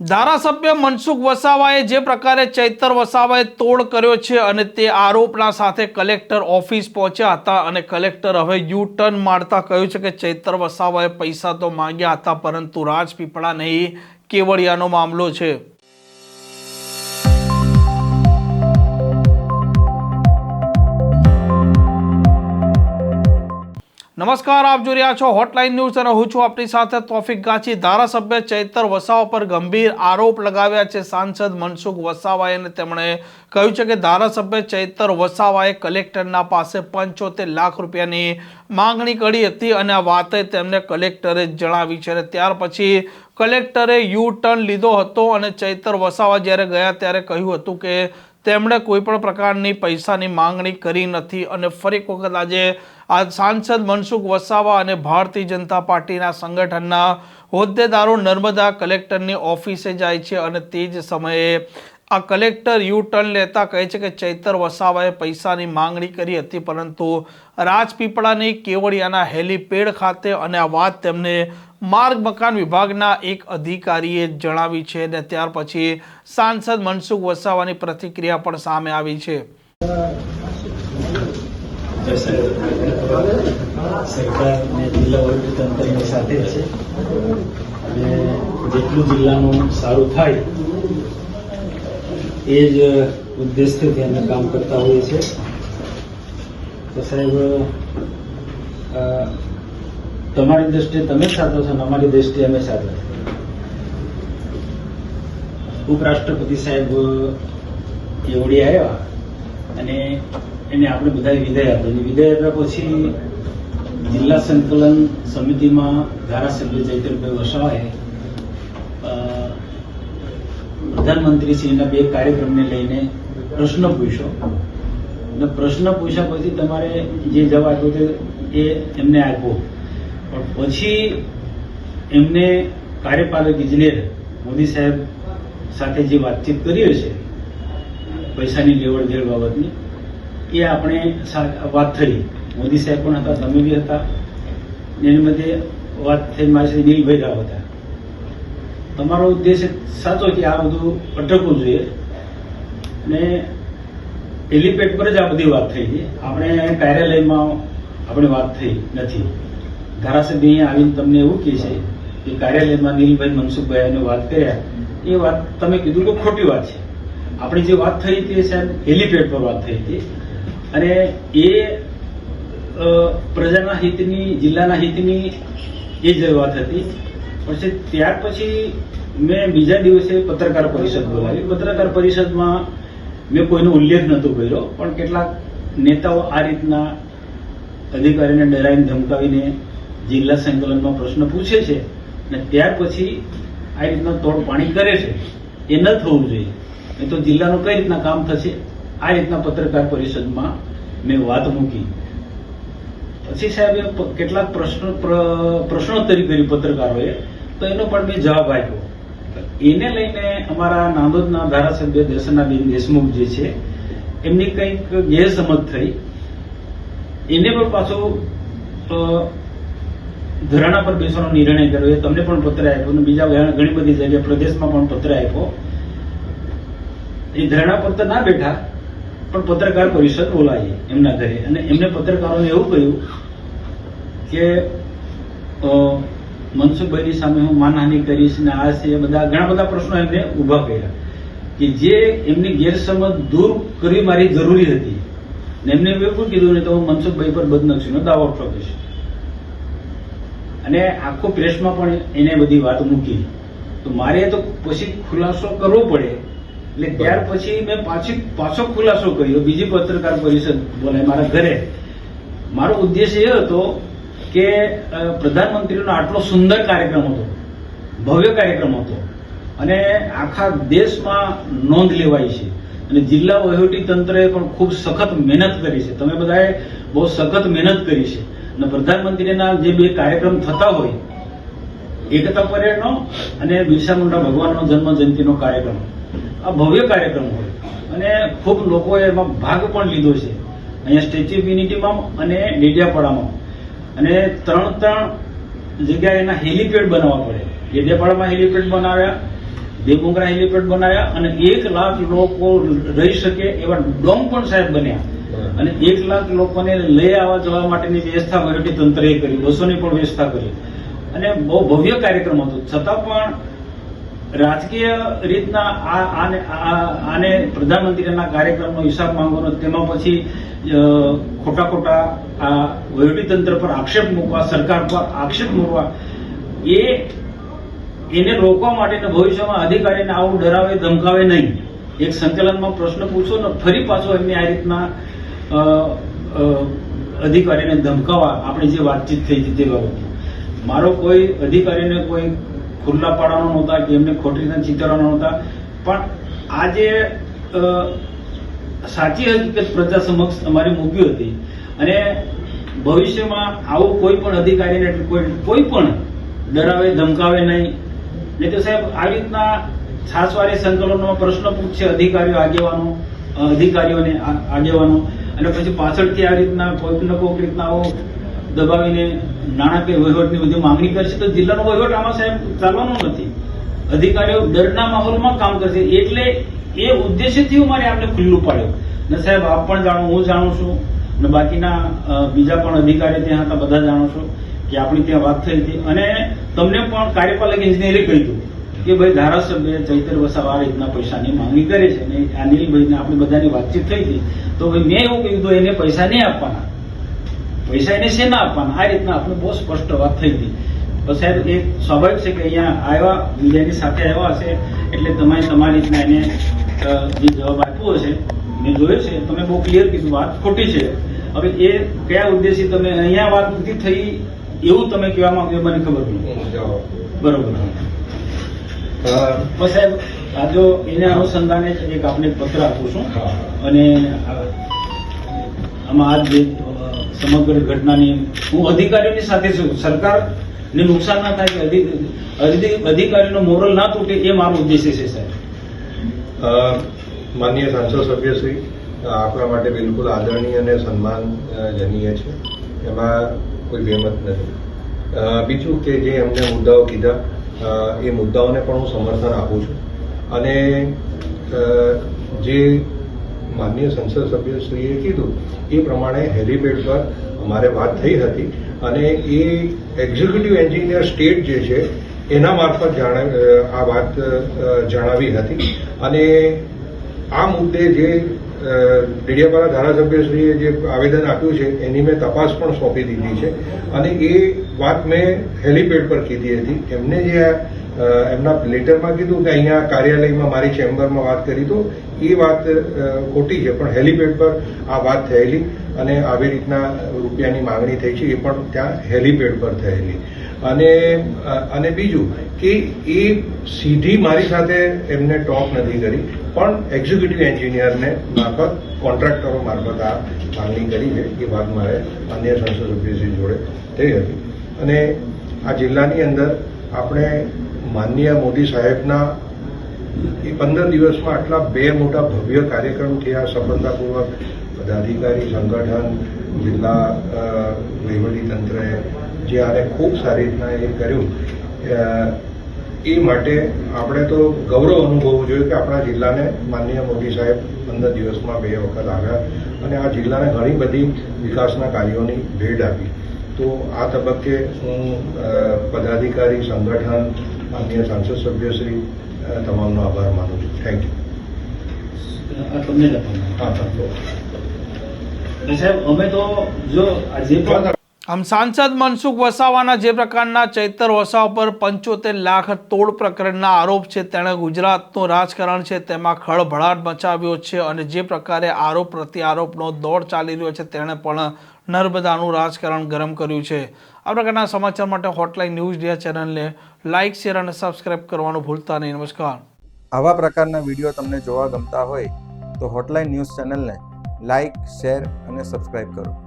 ધારાસભ્ય મનસુખ વસાવાએ જે પ્રકારે ચૈતર વસાવાએ તોડ કર્યો છે અને તે આરોપના સાથે કલેક્ટર ઓફિસ પહોંચ્યા હતા અને કલેક્ટર હવે યુ ટર્ન મારતા કહ્યું છે કે ચૈતર વસાવાએ પૈસા તો માંગ્યા હતા, પરંતુ રાજપીપળા નહીં. કેવડિયાનો મામલો છે. નમસ્કાર, આપ જોઈ રહ્યા છો હોટલાઇન ન્યૂઝ અને હું છું આપની સાથે તોફિક ગાંચી ધારાસભ્ય ચૈતર વસાવા પર ગંભીર આરોપ લગાવ્યા છે સાંસદ મનસુખ વસાવાએ અને તેમણે કહ્યું છે કે ધારાસભ્ય ચૈતર વસાવાએ કલેક્ટરના પાસે પંચોતેર લાખ રૂપિયાની માંગણી કરી હતી અને આ વાતે તેમને કલેક્ટરે જણાવી છે અને ત્યાર પછી કલેક્ટરે યુ ટર્ન લીધો હતો અને ચૈતર વસાવા જ્યારે ગયા ત્યારે કહ્યું હતું કે તેમણે કોઈ પણ પ્રકારની પૈસાની માંગણી કરી નથી અને ફરી એક વખત આજે આ સાંસદ મનસુખ વસાવા અને ભારતીય જનતા પાર્ટીના સંગઠનના હોદ્દેદારો નર્મદા કલેક્ટરની ઓફિસે જાય છે અને તે જ સમયે આ કલેક્ટર યુ ટર્ન લેતા કહે છે કે ચૈતર વસાવાએ પૈસાની માંગણી કરી હતી, પરંતુ રાજપીપળાની કેવડિયાના હેલીપેડ ખાતે અને આ વાત તેમને માર્ગ મકાન વિભાગના એક અધિકારીએ જણાવી છે અને ત્યાર પછી સાંસદ મનસુખ વસાવાની પ્રતિક્રિયા પણ સામે આવી છે. સરકાર અને જિલ્લા વહીવટીતંત્રની સાથે છે. અને જેટલું જિલ્લાનું સારું થાય, એ જ ઉદ્દેશથી અમે કામ કરતા હોઈએ છીએ. તો સાહેબ તમારી દ્રષ્ટિએ તમે સાચો છો અને અમારી દ્રષ્ટિએ અમે સાચા ઉપરાષ્ટ્રપતિ સાહેબ એવડી આવ્યા? અને એને આપણે બધાએ વિદાય આપી વિદાય આપ્યા પછી જિલ્લા સંકલન સમિતિમાં ધારાસભ્ય ચૈતરભાઈ વસાવાએ પ્રધાનમંત્રીશ્રીના બે કાર્યક્રમને લઈને પ્રશ્ન પૂછ્યો. અને પ્રશ્ન પૂછ્યા પછી તમારે જે જવાબ આપ્યો તે એ એમને આપ્યો. પણ પછી એમને કાર્યપાલક ઇજનેર મોદી સાહેબ સાથે જે વાતચીત કરી હશે પૈસાની લેવડ દેવડ બાબતની, એ આપણે વાત થઈ. મોદી સાહેબ પણ હતા, તમે બી હતા. એની મધ્યે વાત થઈ, મારી નીલભાઈ રાવ હતા. તમારો ઉદ્દેશ સાચો કે આ બધું અટકવું જોઈએ? અને હેલીપેડ પર જ આ બધી વાત થઈ છે આપણે કાર્યાલયમાં આપણે વાત થઈ નથી. ધારાસભ્ય અહીંયા આવીને તમને એવું કહે છે કે કાર્યાલયમાં નીલભાઈ મનસુખભાઈ વાત કર્યા. એ વાત તમે કીધું કે ખોટી વાત છે. આપણી જે વાત થઈ હતી સાહેબ હેલીપેડ પર વાત થઈ હતી. અને એ પ્રજાના હિતની, જિલ્લાના હિતની એ જ વાત હતી. પછી ત્યાર પછી મેં બીજા દિવસે પત્રકાર પરિષદ બોલાવી. પત્રકાર પરિષદમાં મેં કોઈનો ઉલ્લેખ નહોતો કર્યો, પણ કેટલાક નેતાઓ આ રીતના અધિકારીને ડરાવીને ધમકાવીને જિલ્લા સંકલનમાં પ્રશ્ન પૂછે છે અને ત્યાર પછી આ રીતના તોડ પાણી કરે છે એ ન થવું જોઈએ. નહીં તો જિલ્લાનું કઈ રીતના કામ થશે? આ રીતના પત્રકાર પરિષદમાં મેં વાત મૂકી. પછી સાહેબ કેટલાક પ્રશ્નો, પ્ર- પ્રશ્નોત્તરી કરી પત્રકારોએ, તો એનો પણ મેં જવાબ આપ્યો. એને લઈને અમારા નાંદોદના ધારાસભ્ય દર્શનાબેન દેશમુખ જે છે, એમની કંઈક ગેરસમજ થઈ. એને પણ પાછો ધરાણા પર બેસવાનો નિર્ણય કર્યો. એ તમને પણ પત્ર આપ્યો અને બીજા ઘણી બધી જગ્યાએ, પ્રદેશમાં પણ પત્ર આપ્યો. એ ધરણા તો ના બેઠા, પણ પત્રકાર પરિષદ બોલાવી એમના ઘરે. અને એમને પત્રકારોને એવું કહ્યું કે મનસુખભાઈની સામે હું માનહાનિ કરીશ ને આ છે બધા ઘણા બધા પ્રશ્નો એમને ઊભા કર્યા. કે જે એમની ગેરસમજ દૂર કરવી મારી જરૂરી હતી. ને એમને એવું કીધું ને તો હું મનસુખભાઈ પર બદનક્ષીનો દાવો ઠોકીશ અને આખો પ્રેસમાં પણ એને બધી વાત મૂકી. તો મારે તો પછી ખુલાસો કરવો પડે. એટલે ત્યાર પછી મેં પાછી પાછો ખુલાસો કર્યો, બીજી પત્રકાર પરિષદ બોલાય મારા ઘરે. મારો ઉદ્દેશ એ હતો કે પ્રધાનમંત્રીનો આટલો સુંદર કાર્યક્રમ હતો, ભવ્ય કાર્યક્રમ હતો. અને આખા દેશમાં નોંધ લેવાય છે. અને જિલ્લા વહીવટી તંત્રએ પણ ખૂબ સખત મહેનત કરી છે. તમે બધાએ બહુ સખત મહેનત કરી છે. અને પ્રધાનમંત્રીના જે બે કાર્યક્રમ થતા હોય, એકતા પરેડનો અને બિરસા મુંડા ભગવાનનો જન્મ જયંતિનો કાર્યક્રમ. આ ભવ્ય કાર્યક્રમ હોય. અને ખૂબ લોકોએ એમાં ભાગ પણ લીધો છે. અહીંયા સ્ટેચ્યુ ઓફ યુનિટીમાં અને ડેડિયાપાડામાં. અને ત્રણ ત્રણ જગ્યાએ એના હેલિપેડ બનાવવા પડે. ડેડિયાપાડામાં હેલિપેડ બનાવ્યા બે મોગરા હેલીપેડ બનાવ્યા અને એક લાખ લોકો રહી શકે એવા ડોમ પણ સાહેબ બન્યા. અને એક લાખ લોકોને લઈ આવવા જવા માટેની વ્યવસ્થા વહીવટી તંત્રએ કરી બસોની પણ વ્યવસ્થા કરી. અને બહુ ભવ્ય કાર્યક્રમ હતો. છતાં પણ રાજકીય રીતના આને આને પ્રધાનમંત્રીના કાર્યક્રમનો હિસાબ માંગવાનો, તેમાં પછી ખોટા ખોટા આ તંત્ર પર આક્ષેપ મૂકવા, સરકાર પર આક્ષેપ મૂકવા, એ એને રોકવા માટે ભવિષ્યમાં અધિકારીને આવું ડરાવે, ધમકાવે નહીં. એક સંકલનમાં પ્રશ્ન પૂછો ને ફરી પાછો એમને આ રીતના અધિકારીને ધમકાવવા આપણે જે વાતચીત થઈ હતી તે બાબતે. મારો કોઈ અધિકારીને કોઈ ખુલ્લા પાડવાનો નહોતા, કે એમને ખોટી રીતે ચીતરવાના નહોતા. પણ આજે સાચી હકીકત પ્રજા સમક્ષ અમારી મૂકી હતી. અને ભવિષ્યમાં આવું કોઈ પણ અધિકારીને કોઈ કોઈ પણ ડરાવે, ધમકાવે નહીં. નહીં તો સાહેબ, આવી રીતના છાસવારી સંકલનમાં પ્રશ્ન પૂછશે અધિકારીઓ આગેવાનો, અધિકારીઓને આગેવાનો. અને પછી પાછળથી આ રીતના કોઈક ને કોઈક રીતના આવો દબાવીને નાણાકીય વહીવટની બધી માંગણી કરશે તો જિલ્લાનો વહીવટ આમાં સાહેબ ચાલવાનો નથી. અધિકારીઓ ડરના માહોલમાં કામ કરશે. એટલે એ ઉદ્દેશ્યથી હું મારે આપને ખુલ્લું પાડ્યું. ને સાહેબ, આપ પણ જાણો, હું જાણું છું. અને બાકીના બીજા પણ અધિકારી ત્યાં હતા, બધા જાણો છો કે આપણી ત્યાં વાત થઈ હતી. અને તમને પણ કાર્યપાલક ઇજનેરે કહ્યું કે ભાઈ, ધારાસભ્ય ચૈતર વસાવા આ રીતના પૈસાની માંગણી કરે છે. અને અનિલભાઈને આપણી બધાની વાતચીત થઈ હતી. તો ભાઈ, મેં એવું કહ્યું તો એને પૈસા નહીં આપવાના. પૈસા એને શેના આપવાના? આ રીતના આપણે બહુ સ્પષ્ટ વાત થઈ હતી તો સાહેબ એ સ્વાભાવિક છે કે અહીંયા આવ્યા બીજાની સાથે આવ્યા હશે એટલે તમે તમારી રીતના એને જે જવાબ આપ્યો હશે મેં જોયો છે. તમે બહુ ક્લિયર કીધું વાત ખોટી છે. હવે એ કયા ઉદ્દેશથી તમે અહીંયા વાત નથી થઈ એવું તમે કહેવા માંગો મને ખબર નહીં. બરોબર. તો સાહેબ આ જો એને અનુસંધાને એક આપને પત્ર આપું છું. અને આમાં આ જે સમગ્ર ઘટનાની હું અધિકારીઓની સાથે છું. સરકારને નુકસાન ના થાય કે અધિ- અધિ- અધિકારીનો મોરલ ના તૂટે એ મારો ઉદ્દેશ્ય છે, સાહેબ. માનનીય સાંસદ સભ્યશ્રી આપણા માટે બિલકુલ આદરણીય અને સન્માનજનીય છે. એમાં કોઈ બેમત નથી. બીજું કે જે એમને મુદ્દાઓ કીધા એ મુદ્દાઓને પણ હું સમર્થન આપું છું. અને જે માનનીય સંસદ સભ્યશ્રીએ કીધું. એ પ્રમાણે હેલીપેડ પર અમારે વાત થઈ હતી અને એ એક્ઝિક્યુટિવ એન્જિનિયર સ્ટેટ જે છે, એના મારફત આ વાત જણાવી હતી. અને આ મુદ્દે જે ડેડિયાપાડા ધારાસભ્યશ્રીએ જે આવેદન આપ્યું છે, એની મેં તપાસ પણ સોંપી દીધી છે. અને એ વાત મેં હેલીપેડ પર કીધી હતી. એમને જે એમના લેટરમાં કીધું કે અહીંયા કાર્યાલયમાં મારી ચેમ્બરમાં વાત કરી તો એ વાત ખોટી છે, પણ હેલીપેડ પર આ વાત થયેલી અને આવી રીતના રૂપિયાની માંગણી થઈ છે, એ પણ ત્યાં હેલીપેડ પર થયેલી. અને અને બીજું કે એ સીધી મારી સાથે એમને ટોક નથી કરી, પણ એક્ઝિક્યુટિવ એન્જિનિયરને મારફત, કોન્ટ્રાક્ટરો મારફત આ માંગણી કરી છે એ વાત મારે અન્ય સંસદ સભ્યશ્રી જોડે થઈ હતી. અને આ જિલ્લાની અંદર આપણે માનનીય મોદી સાહેબના એ પંદર દિવસમાં આટલા બે મોટા ભવ્ય કાર્યક્રમ થયા સફળતાપૂર્વક પદાધિકારી, સંગઠન, જિલ્લા વહીવટીતંત્રએ જે આને ખૂબ સારી રીતના એ કર્યું. એ માટે આપણે તો ગૌરવ અનુભવવું જોઈએ કે આપણા જિલ્લાને માનનીય મોદી સાહેબ પંદર દિવસમાં બે વખત આવ્યા અને આ જિલ્લાને ઘણી બધી વિકાસના કાર્યોની ભેટ આપી. તો આ તબક્કે હું અ, પદાધિકારી સંગઠન માનનીય સાંસદ સભ્યશ્રી અ, તમામનો આભાર માનું છું। થેન્ક યુ આ તમને જ આપવાનું. હા હા એટલે સાહેબ અમે તો જો આ જે પણ આમ સાંસદ મનસુખ વસાવાના જે પ્રકારના ચૈતર વસાવા પર પંચોતેર લાખ તોડ પ્રકરણના આરોપ છે, તેણે ગુજરાતનું રાજકારણ છે, તેમાં ખળભળાટ મચાવ્યો છે અને જે પ્રકારે આરોપ પ્રત્યારોપનો દોર ચાલી રહ્યો છે, તેણે પણ નર્મદાનું રાજકારણ ગરમ કર્યું છે. આ પ્રકારના સમાચાર માટે હોટલાઇન ન્યૂઝ ડિયા ચેનલને લાઇક શેર અને સબસ્ક્રાઇબ કરવાનું ભૂલતા નહીં. નમસ્કાર. આવા પ્રકારના વીડિયો તમને જોવા ગમતા હોય તો હોટલાઇન ન્યૂઝ ચેનલને લાઇક શેર અને સબસ્ક્રાઇબ કરો.